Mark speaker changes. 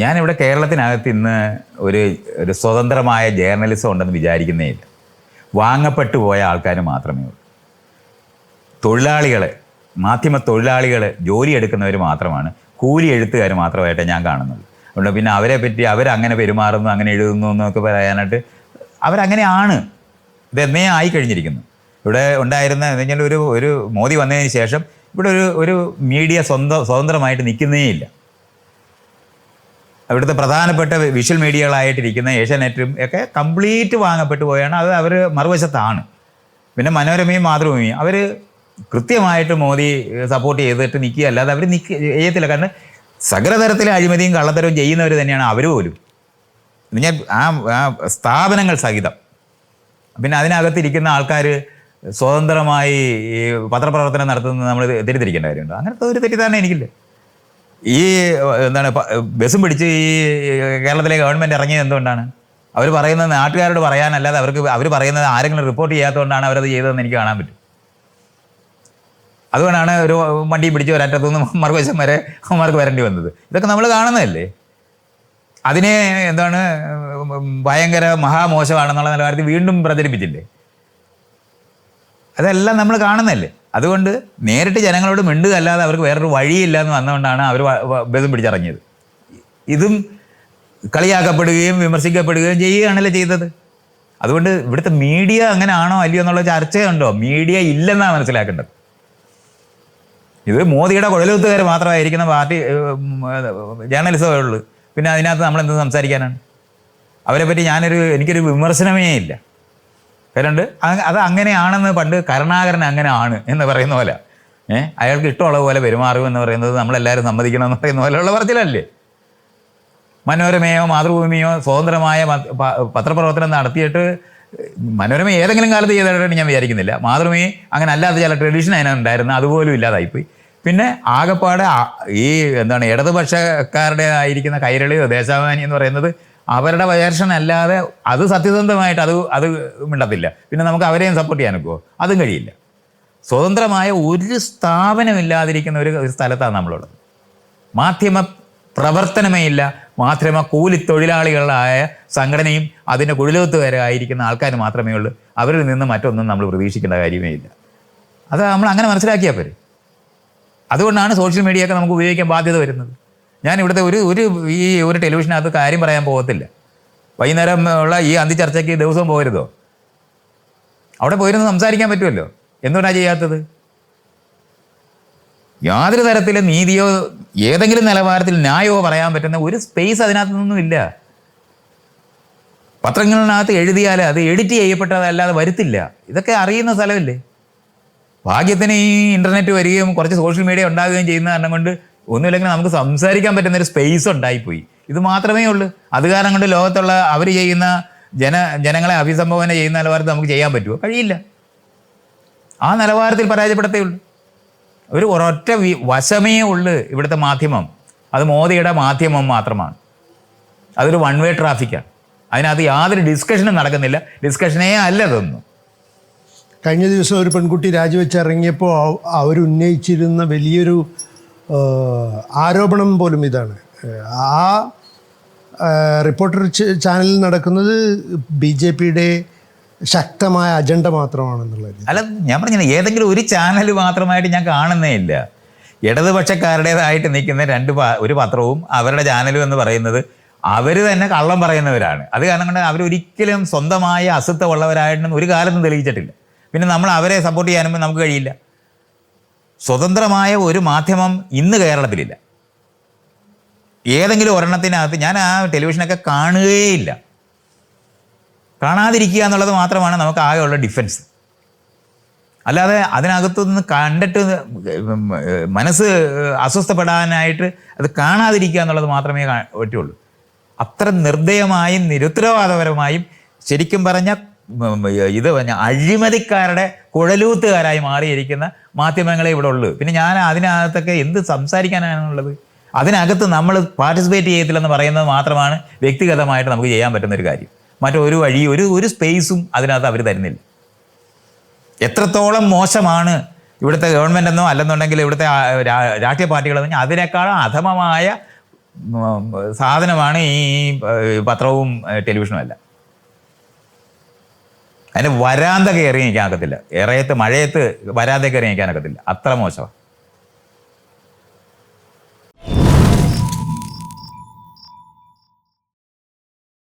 Speaker 1: ഞാനിവിടെ കേരളത്തിനകത്ത് ഇന്ന് ഒരു ഒരു സ്വതന്ത്രമായ ജേർണലിസം ഉണ്ടെന്ന് വിചാരിക്കുന്നേ ഇല്ല. വാങ്ങപ്പെട്ടു പോയ ആൾക്കാർ മാത്രമേ ഉള്ളൂ. തൊഴിലാളികൾ മാധ്യമ തൊഴിലാളികൾ ജോലി എടുക്കുന്നവർ മാത്രമാണ് കൂലി എഴുത്തുകാർ മാത്രമായിട്ടേ ഞാൻ കാണുന്നുള്ളൂ. അതുകൊണ്ട് പിന്നെ അവരെ പറ്റി അവരങ്ങനെ പെരുമാറുന്നു അങ്ങനെ എഴുതുന്നു എന്നൊക്കെ പറയാനായിട്ട് അവരങ്ങനെയാണ്. ഇത് എന്നേ ആയി കഴിഞ്ഞിരിക്കുന്നു. ഇവിടെ ഉണ്ടായിരുന്ന എന്തെങ്കിലും ഒരു ഒരു മോദി വന്നതിന് ശേഷം ഇവിടെ ഒരു ഒരു മീഡിയ സ്വന്തം സ്വതന്ത്രമായിട്ട് നിൽക്കുന്നേ ഇല്ല. അവിടുത്തെ പ്രധാനപ്പെട്ട വിഷ്വൽ മീഡിയകളായിട്ടിരിക്കുന്ന ഏഷ്യാനെറ്റും ഒക്കെ കംപ്ലീറ്റ് വാങ്ങപ്പെട്ടു പോയാണ്. അത് അവർ മറുവശത്താണ്. പിന്നെ മനോരമയും മാതൃഭൂമിയും. അവർ കൃത്യമായിട്ട് മോദി സപ്പോർട്ട് ചെയ്തിട്ട് നിൽക്കുക അല്ലാതെ അവർ നിൽക്കുക ചെയ്യത്തില്ല. കാരണം സകലതരത്തിലെ അഴിമതിയും കള്ളത്തരവും ചെയ്യുന്നവർ തന്നെയാണ് അവർ പോലും. ഞാൻ ആ സ്ഥാപനങ്ങൾ സഹിതം. പിന്നെ അതിനകത്തിരിക്കുന്ന ആൾക്കാർ സ്വതന്ത്രമായി പത്രപ്രവർത്തനം നടത്തുന്നത് നമ്മൾ തെറ്റിദ്ധരിക്കേണ്ട കാര്യമുണ്ട്. അങ്ങനത്തെ ഒരു തെറ്റിദ്ധാരണ എനിക്കില്ല. ഈ എന്താണ് ബസ്സും പിടിച്ച് ഈ കേരളത്തിലെ ഗവൺമെന്റ് ഇറങ്ങിയത് എന്തുകൊണ്ടാണ്? അവർ പറയുന്നത് നാട്ടുകാരോട് പറയാനല്ലാതെ അവർക്ക് അവർ പറയുന്നത് ആരെങ്കിലും റിപ്പോർട്ട് ചെയ്യാത്തതുകൊണ്ടാണ് അവരത് ചെയ്തതെന്ന് എനിക്ക് കാണാൻ പറ്റും. അതുകൊണ്ടാണ് ഒരു വണ്ടി പിടിച്ച് ഒരറ്റത്തു നിന്ന് മറുവശം വരെ അവന്മാർക്ക് വരേണ്ടി വന്നത്. ഇതൊക്കെ നമ്മൾ കാണുന്നതല്ലേ? അതിനെ എന്താണ് ഭയങ്കര മഹാമോശമാണെന്നുള്ള നിലവാരത്തിൽ വീണ്ടും പ്രചരിപ്പിച്ചില്ലേ? അതെല്ലാം നമ്മൾ കാണുന്നതല്ലേ? അതുകൊണ്ട് നേരിട്ട് ജനങ്ങളോട് മിണ്ടുക അല്ലാതെ അവർക്ക് വേറൊരു വഴിയില്ല എന്ന് വന്നുകൊണ്ടാണ് അവർ ബന്ധം പിടിച്ചിറങ്ങിയത്. ഇതും കളിയാക്കപ്പെടുകയും വിമർശിക്കപ്പെടുകയും ചെയ്യുകയാണല്ലോ ചെയ്തത്. അതുകൊണ്ട് ഇവിടുത്തെ മീഡിയ അങ്ങനെ ആണോ അല്ലയോ എന്നുള്ള ചർച്ചയുണ്ടോ? മീഡിയ ഇല്ലെന്നാണ് മനസ്സിലാക്കേണ്ടത്. ഇത് മോദിയുടെ കുഴലൂത്തുകാർ മാത്രമായിരിക്കുന്ന പാർട്ടി ജേർണലിസമേ ഉള്ളൂ. പിന്നെ അതിനകത്ത് നമ്മൾ എന്ത് സംസാരിക്കാനാണ്? അവരെ പറ്റി ഞാനൊരു എനിക്കൊരു വിമർശനമേ ഇല്ല. കാര്യമുണ്ട് അ- അത് അങ്ങനെയാണെന്ന് പണ്ട് കരുണാകരൻ അങ്ങനെ ആണ് എന്ന് പറയുന്ന പോലെ. ഏഹ് അയാൾക്ക് ഇഷ്ടമുള്ള പോലെ പെരുമാറും എന്ന് പറയുന്നത് നമ്മളെല്ലാവരും സമ്മതിക്കണം എന്ന് പറയുന്ന പോലെയുള്ള പറച്ചിലല്ലേ? മനോരമയോ മാതൃഭൂമിയോ സ്വതന്ത്രമായ പത്രപ്രവർത്തനം നടത്തിയിട്ട് മനോരമ ഏതെങ്കിലും കാലത്ത് ചെയ്തതായിട്ടാണ് ഞാൻ വിചാരിക്കുന്നില്ല. മാതൃഭൂമി അങ്ങനെ അല്ലാത്ത ചില ട്രഡീഷൻ അതിനുണ്ടായിരുന്നു. അതുപോലും ഇല്ലാതായിപ്പോയി. പിന്നെ ആകെപ്പാടെ ഈ എന്താണ് ഇടതുപക്ഷക്കാരുടെ ആയിരിക്കുന്ന കൈരളിയോ ദേശാഭിമാനി എന്ന് പറയുന്നത് അവരുടെ വേർഷൻ അല്ലാതെ അത് സത്യസന്ധമായിട്ട് അത് അത് മിണ്ടത്തില്ല. പിന്നെ നമുക്ക് അവരെയും സപ്പോർട്ട് ചെയ്യാൻ ഒക്കുമോ അതും കഴിയില്ല. സ്വതന്ത്രമായ ഒരു സ്ഥാപനമില്ലാതിരിക്കുന്ന ഒരു സ്ഥലത്താണ് നമ്മളുള്ളത്. മാധ്യമ പ്രവർത്തനമേ ഇല്ല. മാധ്യമ കൂലിത്തൊഴിലാളികളായ സംഘടനയും അതിന്റെ വരെ ആയിരിക്കുന്ന ആൾക്കാർ മാത്രമേ ഉള്ളൂ. അവരിൽ നിന്ന് മറ്റൊന്നും നമ്മൾ പ്രതീക്ഷിക്കേണ്ട കാര്യമേ ഇല്ല. അത് നമ്മൾ അങ്ങനെ മനസ്സിലാക്കിയാൽ പോരെ. അതുകൊണ്ടാണ് സോഷ്യൽ മീഡിയ ഒക്കെ നമുക്ക് ഉപയോഗിക്കാൻ ബാധ്യത വരുന്നത്. ഞാൻ ഇവിടുത്തെ ഒരു ഒരു ഈ ഒരു ടെലിവിഷനകത്ത് കാര്യം പറയാൻ പോകത്തില്ല. വൈകുന്നേരം ഉള്ള ഈ അന്തിച്ചർച്ചയ്ക്ക് ദിവസവും പോരുതോ അവിടെ പോയിരുന്ന് സംസാരിക്കാൻ പറ്റുമല്ലോ? എന്തുകൊണ്ടാണ് ചെയ്യാത്തത്? യാതൊരു തരത്തിലെ നീതിയോ ഏതെങ്കിലും നിലവാരത്തിൽ ന്യായമോ പറയാൻ പറ്റുന്ന ഒരു സ്പേസ് അതിനകത്ത് നിന്നും ഇല്ല. പത്രങ്ങളിനകത്ത് എഴുതിയാൽ അത് എഡിറ്റ് ചെയ്യപ്പെട്ടതല്ലാതെ വരുത്തില്ല. ഇതൊക്കെ അറിയുന്ന സ്ഥലമല്ലേ? ഭാഗ്യത്തിന് ഈ ഇന്റർനെറ്റ് വരികയും കുറച്ച് സോഷ്യൽ മീഡിയ ഉണ്ടാകുകയും ചെയ്യുന്ന കാരണം കൊണ്ട് ഒന്നുമില്ലെങ്കിൽ നമുക്ക് സംസാരിക്കാൻ പറ്റുന്ന ഒരു സ്പേസ് ഉണ്ടായിപ്പോയി. ഇത് മാത്രമേ ഉള്ളൂ. അത് കാരണം കൊണ്ട് ലോകത്തുള്ള അവർ ചെയ്യുന്ന ജന ജനങ്ങളെ അഭിസംബോധന ചെയ്യുന്ന നിലവാരത്തിൽ നമുക്ക് ചെയ്യാൻ പറ്റുമോ കഴിയില്ല. ആ നിലവാരത്തിൽ പരാജയപ്പെടത്തേ ഉള്ളൂ. ഒരു ഒരൊറ്റ വശമേ ഉള്ളൂ ഇവിടുത്തെ മാധ്യമം. അത് മോദിയുടെ മാധ്യമം മാത്രമാണ്. അതൊരു വൺ വേ ട്രാഫിക്കാണ് അതിനകത്ത് യാതൊരു ഡിസ്കഷനും നടക്കുന്നില്ല. ഡിസ്കഷനേ അല്ല അതൊന്നും
Speaker 2: കഴിഞ്ഞ ദിവസം ഒരു പെൺകുട്ടി രാജിവെച്ചിറങ്ങിയപ്പോൾ അവ- അവരുന്നയിച്ചിരുന്ന വലിയൊരു ആരോപണം പോലും ഇതാണ്. ആ റിപ്പോർട്ടർ ചാനലിൽ നടക്കുന്നത് ബി ജെ പിയുടെ ശക്തമായ അജണ്ട മാത്രമാണെന്നുള്ളത്
Speaker 1: അല്ല ഞാൻ പറഞ്ഞില്ല ഏതെങ്കിലും ഒരു ചാനൽ മാത്രമായിട്ട് ഞാൻ കാണുന്നേ ഇല്ല. ഇടതുപക്ഷക്കാരുടേതായിട്ട് നിൽക്കുന്ന രണ്ട് ഒരു പത്രവും അവരുടെ ചാനലും എന്ന് പറയുന്നത് അവർ തന്നെ കള്ളം പറയുന്നവരാണ്. അത് കാരണം കൊണ്ട് അവരൊരിക്കലും സ്വന്തമായ അസത്വമുള്ളവരായിട്ടൊന്നും ഒരു കാലത്തും തെളിയിച്ചിട്ടില്ല. പിന്നെ നമ്മൾ അവരെ സപ്പോർട്ട് ചെയ്യാനും നമുക്ക് കഴിയില്ല. സ്വതന്ത്രമായ ഒരു മാധ്യമം ഇന്ന് കേരളത്തിലില്ല. ഏതെങ്കിലും ഒരെണ്ണത്തിനകത്ത് ഞാൻ ആ ടെലിവിഷനൊക്കെ കാണുകയില്ല. കാണാതിരിക്കുക എന്നുള്ളത് മാത്രമാണ് നമുക്ക് ആകെയുള്ള ഡിഫൻസ്. അല്ലാതെ അതിനകത്തു നിന്ന് കണ്ടിട്ട് മനസ്സ് അസ്വസ്ഥപ്പെടാനായിട്ട് അത് കാണാതിരിക്കുക എന്നുള്ളത് മാത്രമേ പറ്റുള്ളൂ. അത്ര നിർദ്ദയമായും നിരുത്തരവാദപരമായും ശരിക്കും പറഞ്ഞ ഇത് അഴിമതിക്കാരുടെ കുഴലൂത്തുകാരായി മാറിയിരിക്കുന്ന മാധ്യമങ്ങളെ ഇവിടെ ഉള്ളൂ. പിന്നെ ഞാൻ അതിനകത്തൊക്കെ എന്ത് സംസാരിക്കാനാണുള്ളത്? അതിനകത്ത് നമ്മൾ പാർട്ടിസിപ്പേറ്റ് ചെയ്യത്തില്ലെന്ന് പറയുന്നത് മാത്രമാണ് വ്യക്തിഗതമായിട്ട് നമുക്ക് ചെയ്യാൻ പറ്റുന്ന ഒരു കാര്യം. മറ്റൊരു വഴി ഒരു ഒരു സ്പേസും അതിനകത്ത് അവർ തരുന്നില്ല. എത്രത്തോളം മോശമാണ് ഇവിടുത്തെ ഗവൺമെന്റ് എന്നോ അല്ലെന്നുണ്ടെങ്കിൽ ഇവിടുത്തെ രാഷ്ട്രീയ പാർട്ടികളെന്ന് അതിനേക്കാളും അധമമായ സാധനമാണ് ഈ പത്രവും ടെലിവിഷനും എല്ലാം. അതിന്റെ വരാന്ത കയറി നിൽക്കാൻ ഒക്കത്തില്ല ഇറയത്ത് മഴയത്ത് വരാന്ത കയറി നിൽക്കാൻ അത്ര മോശമാണ്.